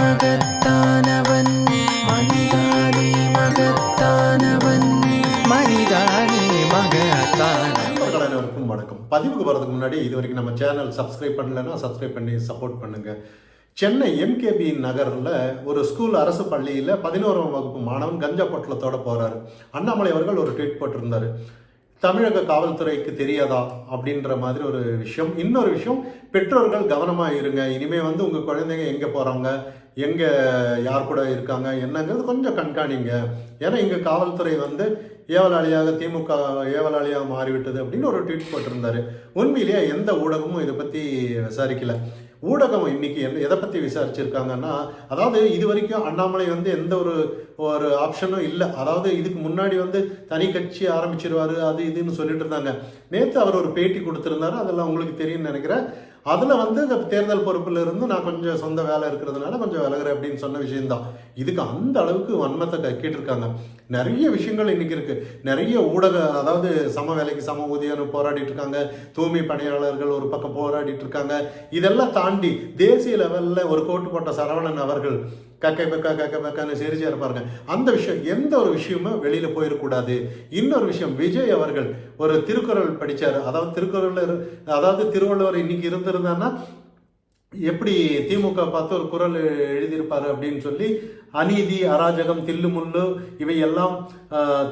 மகத்தானவன் மகத்தானவன். மகத்தானவன் அனைவருக்கும் வணக்கம். பதிவுக்கு வரதுக்கு முன்னாடி இது வரைக்கும் நம்ம சேனல் சப்ஸ்கிரைப் பண்ணலைன்னா சப்ஸ்கிரைப் பண்ணி சப்போர்ட் பண்ணுங்க. சென்னை எம்கேபி நகரில் ஒரு ஸ்கூல் அரசு பள்ளியில் பதினோராம் வகுப்பு மாணவன் கஞ்சா பொட்டலத்தோட போறாரு. அண்ணாமலை அவர்கள் ஒரு ட்வீட் போட்டிருந்தாரு. தமிழக காவல்துறைக்கு தெரியாதா அப்படின்ற மாதிரி ஒரு விஷயம். இன்னொரு விஷயம் பெற்றோர்கள் கவனமாக இருங்க. இனிமேல் வந்து உங்கள் குழந்தைங்க எங்கே போகிறாங்க எங்கே யார் கூட இருக்காங்க? என்னங்கிறது கொஞ்சம் கண்காணிங்க. ஏன்னா இங்கே காவல்துறை வந்து ஏவலாளியாக திமுக ஏவலாளியாக மாறிவிட்டது அப்படின்னு ஒரு ட்வீட் போட்டிருந்தாரு. உண்மையிலேயே எந்த ஊடகமும் இதை பற்றி விசாரிக்கலை. ஊடகம் இன்னைக்கு என்ன எதை பற்றி விசாரிச்சிருக்காங்கன்னா அதாவது இது வரைக்கும் அண்ணாமலை வந்து எந்த ஒரு ஒரு ஆப்ஷனும் இல்லை. அதாவது இதுக்கு முன்னாடி வந்து தனி கட்சி ஆரம்பிச்சிருவாரு அது இதுன்னு சொல்லிட்டு இருந்தாங்க. நேற்று அவர் ஒரு பேட்டி கொடுத்துருந்தாரு அதெல்லாம் உங்களுக்கு தெரியும்னு நினைக்கிறேன். அதில் வந்து இந்த தேர்தல் பொறுப்பில் இருந்து நான் கொஞ்சம் சொந்த வேலை இருக்கிறதுனால கொஞ்சம் விலகுறேன் அப்படின்னு சொன்ன விஷயம்தான். இதுக்கு அந்த அளவுக்கு வன்மத்தை கக்கிட்டு இருக்காங்க நிறைய விஷயங்கள் இன்னைக்கு இருக்கு. நிறைய ஊடக அதாவது சம வேலைக்கு சம ஊதியம் போராடிட்டு இருக்காங்க தூய்மை பணியாளர்கள் ஒரு பக்கம் போராடிட்டு இருக்காங்க இதெல்லாம் தாண்டி தேசிய லெவலில் ஒரு கோட்டு போட்ட சரவணன் அவர்கள் கக்கை பெக்கா கக்கை பக்கான்னு சிரிச்சா இருப்பாருங்க அந்த விஷயம் எந்த ஒரு விஷயமும் வெளியில போயிடக்கூடாது இன்னொரு விஷயம் விஜய் அவர்கள் ஒரு திருக்குறள் படித்தார் அதாவது திருக்குறள் அதாவது திருவள்ளுவர் இன்னைக்கு இருந்திருந்தான்னா எப்படி திமுக பார்த்து ஒரு குரல் எழுதியிருப்பார் அப்படின்னு சொல்லி அநீதி அராஜகம் தில்லுமுள்ளு இவையெல்லாம்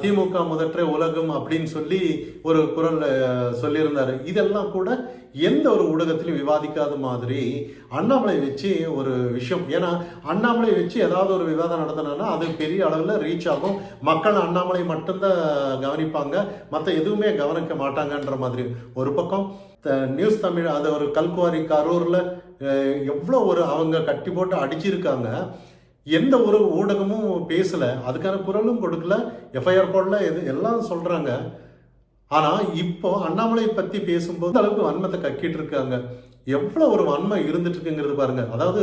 திமுக முதற்ற உலகம் அப்படின்னு சொல்லி ஒரு குரல் சொல்லியிருந்தார். இதெல்லாம் கூட எந்த ஒரு ஊடகத்திலும் விவாதிக்காத மாதிரி அண்ணாமலை வச்சு ஒரு விஷயம். ஏன்னா அண்ணாமலை வச்சு ஏதாவது ஒரு விவாதம் நடத்தினா அது பெரிய அளவில் ரீச் ஆகும். மக்கள் அண்ணாமலை மட்டும்தான் கவனிப்பாங்க. மற்ற எதுவுமே கவனிக்க மாட்டாங்கன்ற மாதிரி. ஒரு பக்கம் த- நியூஸ் தமிழ் அது ஒரு கல்குவாரி கரூரில் எவ்வளோ ஒரு அவங்க கட்டி போட்டு அடிச்சிருக்காங்க எந்த ஒரு ஊடகமும் பேசலை அதுக்கான குரலும் கொடுக்கல எஃப்ஐஆர் போடல எது எல்லாம் சொல்கிறாங்க ஆனால் இப்போ அண்ணாமலை பற்றி பேசும்போது அளவுக்கு வன்மத்தை கக்கிட்டு இருக்காங்க. எவ்வளோ ஒரு வன்மை இருந்துட்டு இருக்குங்கிறது பாருங்க. அதாவது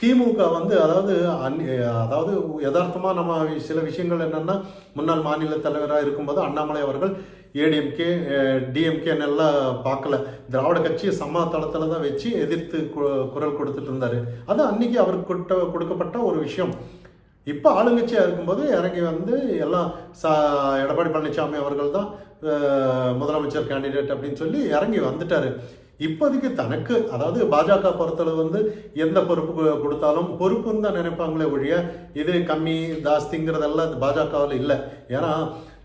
திமுக வந்து அதாவது அந்- அதாவது யதார்த்தமாக நம்ம சில விஷயங்கள் என்னென்னா முன்னாள் மாநில தலைவராக இருக்கும்போது அண்ணாமலை அவர்கள் ஏடிஎம்கே டிஎம்கேன்னு எல்லாம் பார்க்கல. திராவிட கட்சியை சமாதளத்தில் தான் வச்சு எதிர்த்து கு- குரல் கொடுத்துட்டு இருந்தார். அது அன்னைக்கு அவருக்கு கொடுத்த கொடுக்கப்பட்ட ஒரு விஷயம். இப்போ ஆளுங்கட்சியாக இருக்கும்போது இறங்கி வந்து எல்லாம் சா எடப்பாடி பழனிசாமி அவர்கள் தான் முதலமைச்சர் கேண்டிடேட் அப்படின்னு சொல்லி இறங்கி வந்துட்டார். இப்போதைக்கு தனக்கு அதாவது பாஜக பொறுத்தளவு வந்து எந்த பொறுப்பு கொடுத்தாலும் பொறுப்புன்னு தான் நினைப்பாங்களே ஒழிய இது கம்மி ஜாஸ்திங்கிறதெல்லாம் பாஜகவில் இல்லை. ஏன்னா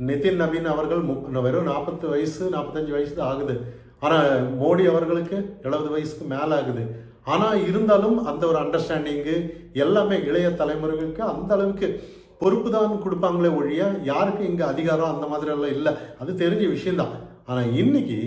நிதின் நவீன் அவர்கள் வெறும் நாற்பத்து வயசு நாற்பத்தஞ்சு வயசு தான் ஆகுது. ஆனால் மோடி அவர்களுக்கு எழுபது வயசுக்கு மேலே ஆகுது. ஆனால் இருந்தாலும் அந்த ஒரு அண்டர்ஸ்டாண்டிங்கு எல்லாமே இளைய தலைமுறைகளுக்கு அந்த அளவுக்கு பொறுப்பு தான் கொடுப்பாங்களே ஒழிய யாருக்கு இங்கே அதிகாரம் அந்த மாதிரி எல்லாம் இல்லை. அது தெரிஞ்ச விஷயம்தான். ஆனால் இன்னைக்கு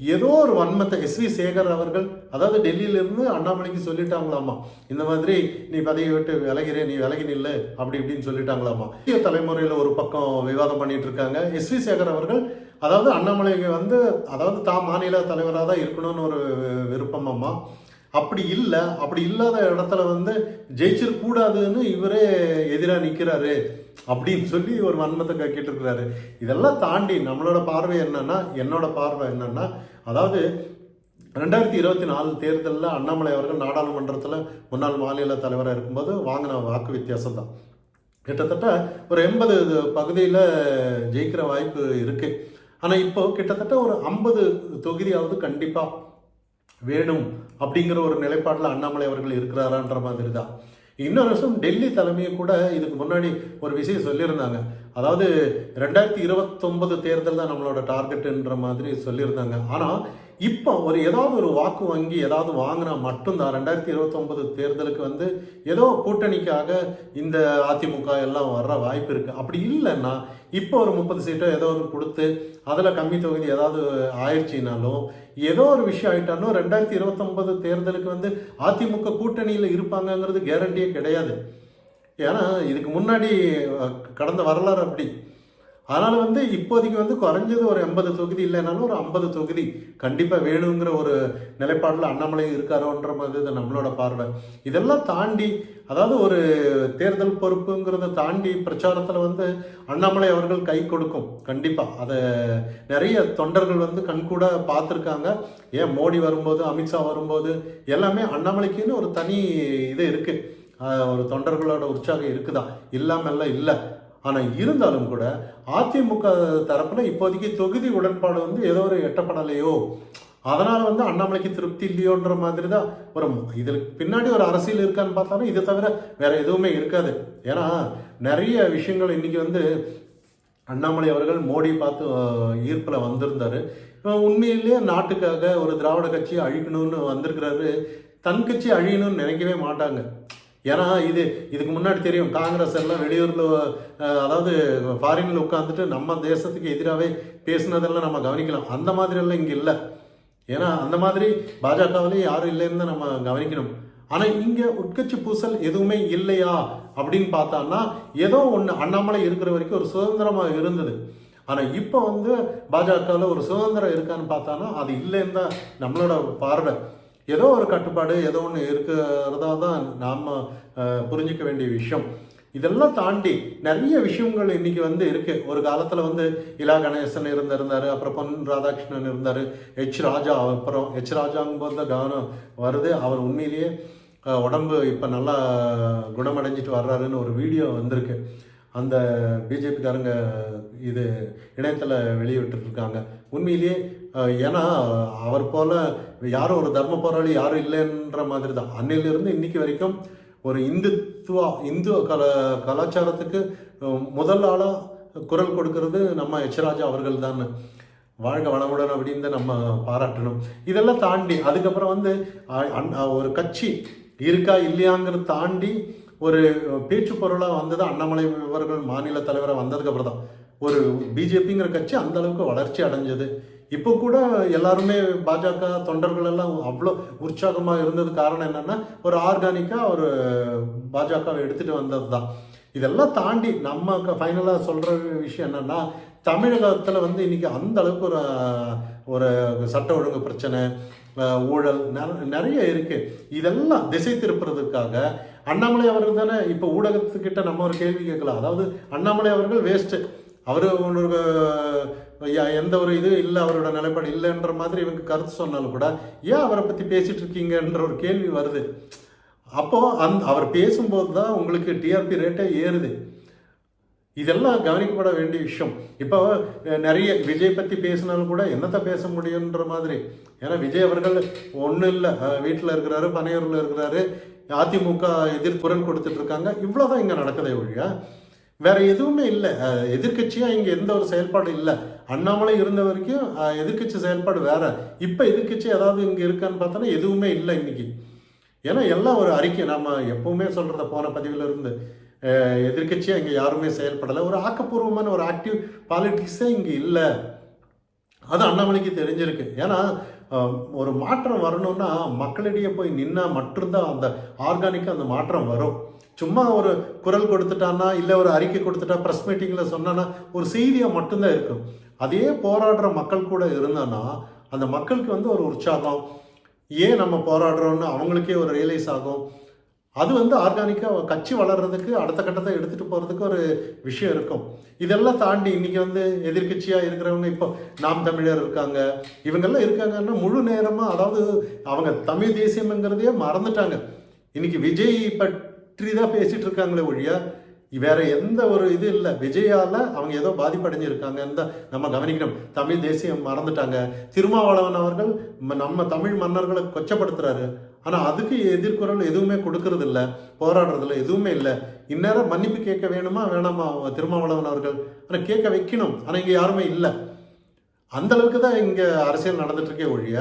ஏதோ ஒரு வன்மத்தை எஸ் வி சேகர் அவர்கள் அதாவது டெல்லியிலேருந்து அண்ணாமலைக்கு சொல்லிட்டாங்களாமா இந்த மாதிரி நீ பதவி விட்டு விலகிறே நீ விலகி நில்லு அப்படி இப்படின்னு சொல்லிட்டாங்களாமா. புதிய தலைமுறையில் ஒரு பக்கம் விவாதம் பண்ணிட்டு இருக்காங்க. எஸ் வி சேகர் அவர்கள் அதாவது அண்ணாமலைக்கு வந்து அதாவது தான் மாநில தலைவராக தான் இருக்கணும்னு ஒரு விருப்பமாம்மா அப்படி இல்லை அப்படி இல்லாத இடத்துல வந்து ஜெயிச்சிடக்கூடாதுன்னு இவரே எதிராக நிற்கிறாரு அப்படின்னு சொல்லி ஒரு வன்மத்தை கக்கிட்டு இருக்கிறாரு இதெல்லாம் தாண்டி நம்மளோட பார்வை என்னன்னா என்னோட பார்வை என்னன்னா அதாவது ரெண்டாயிரத்தி இருபத்தி நாலு தேர்தலில் அண்ணாமலை அவர்கள் நாடாளுமன்றத்தில் முன்னாள் மாநில தலைவராக இருக்கும்போது வாங்கின வாக்கு வித்தியாசம் தான் கிட்டத்தட்ட ஒரு எண்பது பகுதியில் ஜெயிக்கிற வாய்ப்பு இருக்கு. ஆனால் இப்போ கிட்டத்தட்ட ஒரு ஐம்பது தொகுதியாவது கண்டிப்பாக வேணும் அப்படிங்கிற ஒரு நிலைப்பாட்டில் அண்ணாமலை அவர்கள் இருக்கிறாரான்ற மாதிரி தான் இன்னொரு விஷயம் டெல்லி தலைமையை கூட இதுக்கு முன்னாடி ஒரு விஷயம் சொல்லியிருந்தாங்க. அதாவது ரெண்டாயிரத்தி இருபத்தொன்பது தேர்தல் தான் நம்மளோட டார்கெட்டுன்ற மாதிரி சொல்லியிருந்தாங்க. ஆனால் இப்போ ஒரு ஏதாவது ஒரு வாக்கு வங்கி ஏதாவது வாங்கினா மட்டும்தான். ரெண்டாயிரத்தி இருபத்தொன்பது தேர்தலுக்கு வந்து ஏதோ கூட்டணிக்காக இந்த அதிமுக எல்லாம் வர்ற வாய்ப்பு இருக்குது அப்படி இல்லைன்னா இப்போ ஒரு முப்பது சீட்டோ ஏதோ ஒரு கொடுத்து அதில் கம்மி தொகுதி ஏதாவது ஆயிடுச்சுனாலும் ஏதோ ஒரு விஷயம் ஆயிட்டாலும் ரெண்டாயிரத்தி இருபத்தொன்பது தேர்தலுக்கு வந்து அதிமுக கூட்டணியில் இருப்பாங்கங்கிறது கேரண்டியே கிடையாது. ஏன்னா இதுக்கு முன்னாடி கடந்த வரலாறு அப்படி. அதனால் வந்து இப்போதைக்கு வந்து குறைஞ்சது ஒரு எண்பது தொகுதி இல்லைனாலும் ஒரு ஐம்பது தொகுதி கண்டிப்பாக வேணுங்கிற ஒரு நிலைப்பாடில் அண்ணாமலை இருக்காரோன்ற மாதிரி இது நம்மளோட பார்வை. இதெல்லாம் தாண்டி அதாவது ஒரு தேர்தல் பொறுப்புங்கிறத தாண்டி பிரச்சாரத்தில் வந்து அண்ணாமலை அவர்கள் கை கொடுக்கும். கண்டிப்பாக அதை நிறைய தொண்டர்கள் வந்து கண்கூட பார்த்துருக்காங்க. ஏன் மோடி வரும்போது அமித்ஷா வரும்போது எல்லாமே அண்ணாமலைக்குன்னு ஒரு தனி இது இருக்குது ஒரு தொண்டர்களோட உற்சாகம் இருக்குதா? இல்லாமல்லாம் இல்லை. ஆனால் இருந்தாலும் கூட அதிமுக தரப்பில் இப்போதைக்கு தொகுதி உடன்பாடு வந்து ஏதோ ஒரு எட்டப்படலையோ அதனால் வந்து அண்ணாமலைக்கு திருப்தி இல்லையோன்ற மாதிரி தான் ஒரு இதில் பின்னாடி ஒரு அரசியல் இருக்கான்னு பார்த்தாலும் இதை தவிர வேறு எதுவுமே இருக்காது. ஏன்னா நிறைய விஷயங்கள் இன்றைக்கி வந்து அண்ணாமலை அவர்கள் மோடி பார்த்து ஈர்ப்பில் வந்திருந்தார். உண்மையிலேயே நாட்டுக்காக ஒரு திராவிட கட்சியை அழிக்கணும்னு வந்திருக்கிறாரு. தன் கட்சி அழியணும்னு நினைக்கவே மாட்டாங்க. ஏன்னா இது இதுக்கு முன்னாடி தெரியும் காங்கிரஸ் எல்லாம் வெளியூரில் அதாவது ஃபாரினில் உட்காந்துட்டு நம்ம தேசத்துக்கு எதிராகவே பேசுனதெல்லாம் நம்ம கவனிக்கலாம். அந்த மாதிரி எல்லாம் இங்கே இல்லை. ஏன்னா அந்த மாதிரி பாஜகவிலேயே யாரும் இல்லைன்னு தான் நம்ம கவனிக்கணும். ஆனால் இங்கே உட்கட்சி பூசல் எதுவுமே இல்லையா அப்படின்னு பார்த்தான்னா ஏதோ ஒன்று அண்ணாமலை இருக்கிற வரைக்கும் ஒரு சுதந்திரமாக இருந்தது. ஆனால் இப்போ வந்து பாஜகவில் ஒரு சுதந்திரம் இருக்கான்னு பார்த்தோன்னா அது இல்லைன்னு தான் நம்மளோட பார்வை. ஏதோ ஒரு கட்டுப்பாடு ஏதோ ஒன்று இருக்கிறதா தான் நாம் புரிஞ்சிக்க வேண்டிய விஷயம். இதெல்லாம் தாண்டி நிறைய விஷயங்கள் இன்றைக்கி வந்து இருக்குது ஒரு காலத்தில் வந்து இலா கணேசன் இருந்திருந்தார் அப்புறம் பொன் ராதாகிருஷ்ணன் இருந்தார் ஹெச் ராஜா அப்புறம் ஹெச் ராஜாங்கும்போது தான் கவனம் வருது. அவர் உண்மையிலேயே உடம்பு இப்போ நல்லா குணமடைஞ்சிட்டு வர்றாருன்னு ஒரு வீடியோ வந்திருக்கு. அந்த பிஜேபிக்காரங்க இது இணையத்தில் வெளியிட்டிருக்காங்க. உண்மையிலேயே ஏன்னா அவர் போல யாரும் ஒரு தர்ம போராளி யாரும் இல்லைன்ற மாதிரி தான் அன்னையிலிருந்து இன்னைக்கு வரைக்கும் ஒரு இந்துத்துவா இந்து கல கலாச்சாரத்துக்கு முதல் ஆளாக குரல் கொடுக்கறது நம்ம எச்ராஜா அவர்கள் தான் வாழ்க வளமுடன் அப்படின்னு தான் நம்ம பாராட்டணும். இதெல்லாம் தாண்டி அதுக்கப்புறம் வந்து ஒரு கட்சி இருக்கா இல்லையாங்கிறத தாண்டி ஒரு பேச்சு பொருளாக வந்தது அண்ணாமலை அவர்கள் மாநில தலைவராக வந்ததுக்கப்புறம் தான் ஒரு பிஜேபிங்கிற கட்சி அந்த அளவுக்கு வளர்ச்சி அடைஞ்சது. இப்போ கூட எல்லாருமே பாஜக தொண்டர்கள் எல்லாம் அவ்வளோ உற்சாகமாக இருந்தது காரணம் என்னென்னா ஒரு ஆர்கானிக்காக ஒரு பாஜகவை எடுத்துகிட்டு வந்தது தான். இதெல்லாம் தாண்டி நம்ம ஃபைனலாக சொல்கிற விஷயம் என்னென்னா தமிழகத்தில் வந்து இன்றைக்கி அந்த அளவுக்கு ஒரு ஒரு சட்ட ஒழுங்கு பிரச்சனை ஊழல் நெ- நிறைய இருக்குது இதெல்லாம் திசை திருப்புறதுக்காக அண்ணாமலை அவர்கள் தானே இப்போ ஊடகத்துக்கிட்ட நம்ம ஒரு கேள்வி கேட்கலாம். அதாவது அண்ணாமலை அவர்கள் வேஸ்ட்டு அவர் ஒரு எந்த ஒரு இது இல்லை அவரோட நிலைப்பாடு இல்லைன்ற மாதிரி இவங்க கருத்து சொன்னாலும் கூட ஏன் அவரை பற்றி பேசிகிட்டு இருக்கீங்கன்ற ஒரு கேள்வி வருது? அப்போ அந் அவர் பேசும்போது தான் உங்களுக்கு டிஆர்பி ரேட்டே ஏறுது. இதெல்லாம் கவனிக்கப்பட வேண்டிய விஷயம். இப்போ நிறைய விஜய் பற்றி பேசினாலும் கூட என்னத்தை பேச முடியுன்ற மாதிரி. ஏன்னா விஜய் அவர்கள் ஒன்றும் இல்லை. வீட்டில் இருக்கிறாரு பனையூரில் இருக்கிறாரு அதிமுக எதிர்ப்புரன் கொடுத்துட்ருக்காங்க இவ்வளோதான் இங்கே நடக்குதே ஒழிய வேற எதுவுமே இல்லை. எதிர்கட்சியாக இங்கே எந்த ஒரு செயல்பாடு இல்லை. அண்ணாமலை இருந்த வரைக்கும் எதிர்கட்சி எதிர்க்கட்சி செயல்பாடு வேற. இப்போ எதிர்க்கட்சி ஏதாவது இங்கே இருக்கான்னு பார்த்தோன்னா எதுவுமே இல்லை இன்னைக்கு. ஏன்னா எல்லாம் ஒரு அறிக்கை. நம்ம எப்பவுமே சொல்கிறத போன பதிவில் இருந்து அஹ், இங்கே யாருமே செயல்படலை. ஒரு ஆக்கப்பூர்வமான ஒரு ஆக்டிவ் பாலிட்டிக்ஸே இங்கே இல்லை. அது அண்ணாமலைக்கு தெரிஞ்சிருக்கு. ஏன்னா ஒரு மாற்றம் வரணும்னா மக்களிடையே போய் நின்னா மட்டும்தான் அந்த ஆர்கானிக்காக அந்த மாற்றம் வரும். சும்மா ஒரு குரல் கொடுத்துட்டான்னா இல்லை ஒரு அறிக்கை கொடுத்துட்டா ப்ரெஸ் மீட்டிங்கில் சொன்னான்னா ஒரு செய்தியாக மட்டும்தான் இருக்கும். அதே போராடுற மக்கள் கூட இருந்தான்னா அந்த மக்களுக்கு வந்து ஒரு உற்சாகம். ஏன் நம்ம போராடுறோம்னு அவங்களுக்கே ஒரு ரியலைஸ் ஆகும். அது வந்து ஆர்கானிக்காக கட்சி வளர்கிறதுக்கு அடுத்த கட்டத்தை எடுத்துகிட்டு போகிறதுக்கு ஒரு விஷயம் இருக்கும். இதெல்லாம் தாண்டி இன்றைக்கி வந்து எதிர்க்கட்சியாக இருக்கிறவங்க இப்போ நாம் தமிழர் இருக்காங்க. இவங்கெல்லாம் இருக்காங்கன்னா முழு நேரமாக அதாவது அவங்க தமிழ் தேசியம்ங்கிறதையே மறந்துட்டாங்க. இன்னைக்கு விஜய் பற்றி தான் பேசிட்டு இருக்காங்களே ஒழிய வேற எந்த ஒரு இது இல்லை. விஜயால அவங்க ஏதோ பாதிப்படைஞ்சிருக்காங்க இந்த நம்ம கவனிக்கணும். தமிழ் தேசியம் மறந்துட்டாங்க. திருமாவளவன் அவர்கள் நம்ம தமிழ் மன்னர்களை கொச்சப்படுத்துறாரு. ஆனால் அதுக்கு எதிர்குரல் எதுவுமே கொடுக்கறது இல்லை போராடுறதில்ல எதுவுமே இல்லை. இந்நேரம் மன்னிப்பு கேட்க வேணுமா வேணாமா திருமாவளவன் அவர்கள்? ஆனால் கேட்க வைக்கணும். ஆனால் இங்கே யாருமே இல்லை. அந்த அளவுக்கு தான் இங்கே அரசியல் நடந்துட்டு இருக்கே ஒழிய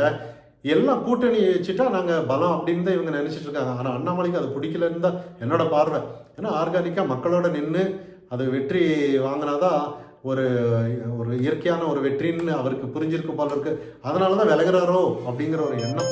எல்லாம் கூட்டணி வச்சுட்டா நாங்கள் பலம் அப்படின்னு தான் இவங்க நினச்சிட்டு இருக்காங்க. ஆனால் அண்ணாமலைக்கு அது பிடிக்கலன்னு தான் என்னோட பார்வை. ஏன்னா ஆர்கானிக்காக மக்களோட நின்று அது வெற்றி வாங்கினாதான் ஒரு ஒரு இயற்கையான ஒரு வெற்றின்னு அவருக்கு புரிஞ்சிருக்கு போல இருக்கு. அதனால தான் விலகிறாரோ அப்படிங்கிற ஒரு எண்ணம்.